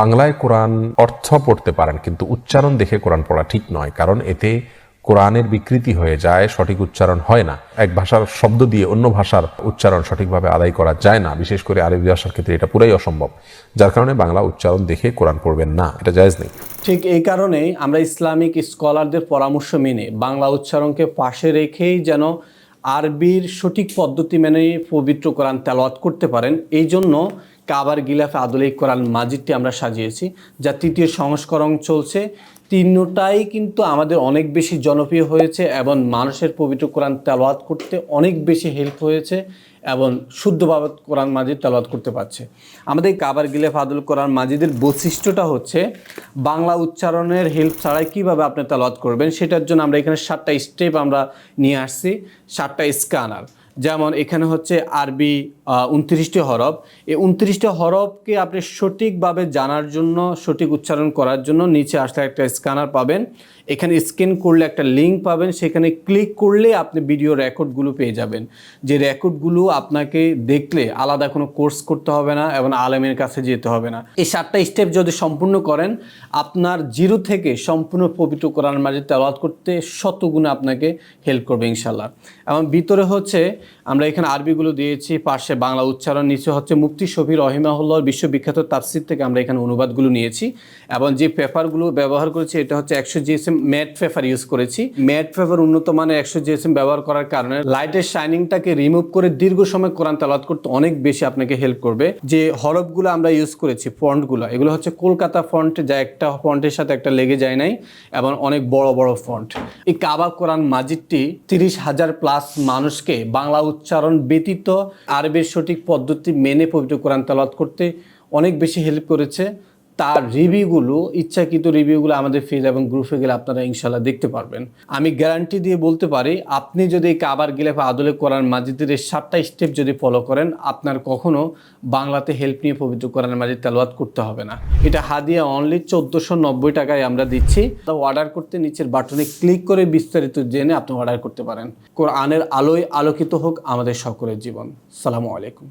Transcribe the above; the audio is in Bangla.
বাংলায় কোরআন অর্থ পড়তে পারেন, কিন্তু উচ্চারণ দেখে কোরআন পড়া ঠিক নয়, কারণ এতে কোরআনের বিকৃতি হয়ে যায়, সঠিক উচ্চারণ হয় না। এক ভাষার শব্দ দিয়ে অন্য ভাষার উচ্চারণ সঠিকভাবে আদায় করা যায় না, বিশেষ করে আরবি ভাষার ক্ষেত্রে এটা পুরাই অসম্ভব, যার কারণে বাংলা উচ্চারণ দেখে কোরআন পড়বেন না, এটা জায়েজ নেই। ঠিক এই কারণেই আমরা ইসলামিক স্কলারদের পরামর্শ মেনে বাংলা উচ্চারণকে পাশে রেখেই যেন আরবির সঠিক পদ্ধতি মেনে পবিত্র কোরআন তেলাওয়াত করতে পারেন, এই জন্য কাবার গিলাফে আদুল কোরআন মাজিদটি আমরা সাজিয়েছি, যা তৃতীয় সংস্করণ চলছে। তিনটাই কিন্তু আমাদের অনেক বেশি জনপ্রিয় হয়েছে এবং মানুষের পবিত্র কোরআন তেলাওয়াত করতে অনেক বেশি হেল্প হয়েছে এবং শুদ্ধভাবে কোরআন মাজিদ তেলাওয়াত করতে পারছে। আমাদের কাবার গিলাফ আদুল কোরআন মাজিদের বৈশিষ্ট্যটা হচ্ছে, বাংলা উচ্চারণের হেল্প ছাড়াই কীভাবে আপনি তেলাওয়াত করবেন, সেটার জন্য আমরা এখানে সাতটা স্টেপ আমরা নিয়ে আসছি, সাতটা স্ক্যানার যেমন এখানে হচ্ছে আরবি উনত্রিশটি হরফ। এই উনত্রিশটি হরফকে আপনি সঠিকভাবে জানার জন্য, সঠিক উচ্চারণ করার জন্য নিচে আসলে একটা স্ক্যানার পাবেন। এখানে স্ক্যান করলে একটা লিঙ্ক পাবেন। সেখানে ক্লিক করলে আপনি ভিডিও রেকর্ডগুলো পেয়ে যাবেন। যে রেকর্ডগুলো আপনাকে দেখলে আলাদা কোনো কোর্স করতে হবে না এবং আলেমের কাছে যেতে হবে না। এই সাতটা স্টেপ যদি সম্পূর্ণ করেন, আপনার জিরো থেকে সম্পূর্ণ পবিত্র কোরআন মাঝে তেলাওয়াত করতে শতগুণে আপনাকে হেল্প করবে ইনশাল্লাহ এবং ভিতরে হচ্ছে আমরা এখানে আরবিগুলো দিয়েছি, পাশে বাংলা উচ্চারণ নিচে হচ্ছে মুফতি শফি রহিমাহুল্লাহর বিশ্ববিখ্যাত তাফসির থেকে আমরা এখানে অনুবাদগুলো নিয়েছি। এবং যে পেপারগুলো ব্যবহার করেছি, এটা হচ্ছে একশো জিএসএম ম্যাট পেপার ইউজ করেছি। ম্যাট পেপার উন্নত মানের একশো জিএসএম ব্যবহার করার কারণে লাইটের শাইনিংটাকে রিমুভ করে দীর্ঘ সময় কোরআন তেলাওয়াত করতে অনেক বেশি আপনাকে হেল্প করবে। যে হরফগুলো আমরা ইউজ করেছি, ফন্টগুলো, এগুলো হচ্ছে কলকাতা ফন্ট, যা একটা ফন্টের সাথে একটা লেগে যায় নাই, এবং অনেক বড় বড় ফন্ট। এই কাবা কোরআন মাজিদটি তিরিশ হাজার প্লাস মানুষকে বাংলা উচ্চারণ ব্যতীত আরবের সঠিক পদ্ধতি মেনে পবিত্র কোরআন তালাত করতে অনেক বেশি হেল্প করেছে। তার রিভিউগুলো, ইচ্ছাকৃত রিভিউগুলো আমাদের ফেজ এবং গ্রুপে গেলে আপনারা ইনশাল্লাহ দেখতে পারবেন। আমি গ্যারান্টি দিয়ে বলতে পারি, আপনি যদি এই কাবার গিলাফে আদলে কোরআন মাজিদের এই সাতটা স্টেপ যদি ফলো করেন, আপনার কখনো বাংলাতে হেল্প নিয়ে পবিত্র কোরআন মাজিদ তেলাওয়াত করতে হবে না। এটা হাদিয়া অনলি চোদ্দোশো নব্বই টাকায় আমরা দিচ্ছি। তা অর্ডার করতে নিচের বাটনে ক্লিক করে বিস্তারিত জেনে আপনি অর্ডার করতে পারেন। কোরআনের আলোয় আলোকিত হোক আমাদের সকলের জীবন। সালামু আলাইকুম।